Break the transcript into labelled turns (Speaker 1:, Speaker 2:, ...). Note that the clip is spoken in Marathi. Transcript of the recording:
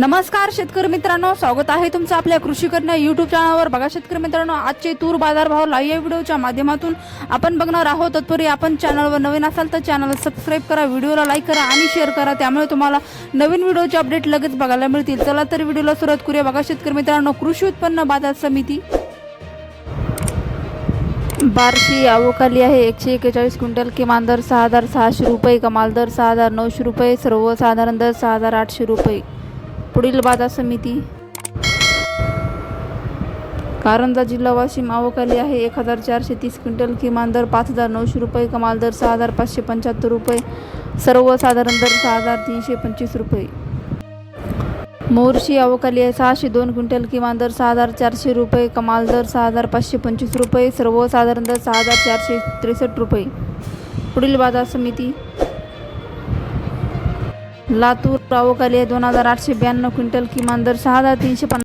Speaker 1: नमस्कार शेतकरी मित्रांनो. स्वागत आहे तुमचं आपल्या कृषी करणं युट्यूब चॅनलवर बघा शेतकरी मित्रांनो आजचे तूर बाजारभाव लाईव्ह व्हिडिओच्या माध्यमातून आपण बघणार आहोत. तत्पूर्वी आपण चॅनलवर नवीन असाल तर चॅनलला सबस्क्राईब करा व्हिडिओला लाईक करा आणि शेअर करा. त्यामुळे तुम्हाला नवीन व्हिडिओचे अपडेट लगेच बघायला मिळतील. चला तर व्हिडिओला सुरुवात करूया. बघा शेतकरी मित्रांनो कृषी उत्पन्न बाजार समिती. बार्शी आवोखाली आहे. एकशे एक्केचाळीस क्विंटल किमान दर सहा हजार सहाशे रुपये कमाल दर सहा हजार नऊशे रुपये सर्वसाधारण दर सहा हजार आठशे रुपये. पुढील बाजार समिती. कारंजा जिल्हा वाशिम आवकाली आहे. एक हजार चारशे तीस क्विंटल किमान दर पाच हजार नऊशे रुपये कमाल दर सहा हजार पाचशे पंच्याहत्तर रुपये सर्वसाधारण दर सहा हजार तीनशे पंचवीस रुपये. मोर्शी अवकाली आहे. सहाशे दोन क्विंटल किमान दर सहा हजार चारशे रुपये कमाल दर सहा हजार पाचशे पंचवीस रुपये सर्वसाधारण दर सहा हजार चारशे त्रेसष्ट रुपये. पुढील बाजार समिती. लातूर अवकाली दोन हजार आठशे ब्याण्णव क्विंटल किमान दर सहा हजार तीनशे पन्नास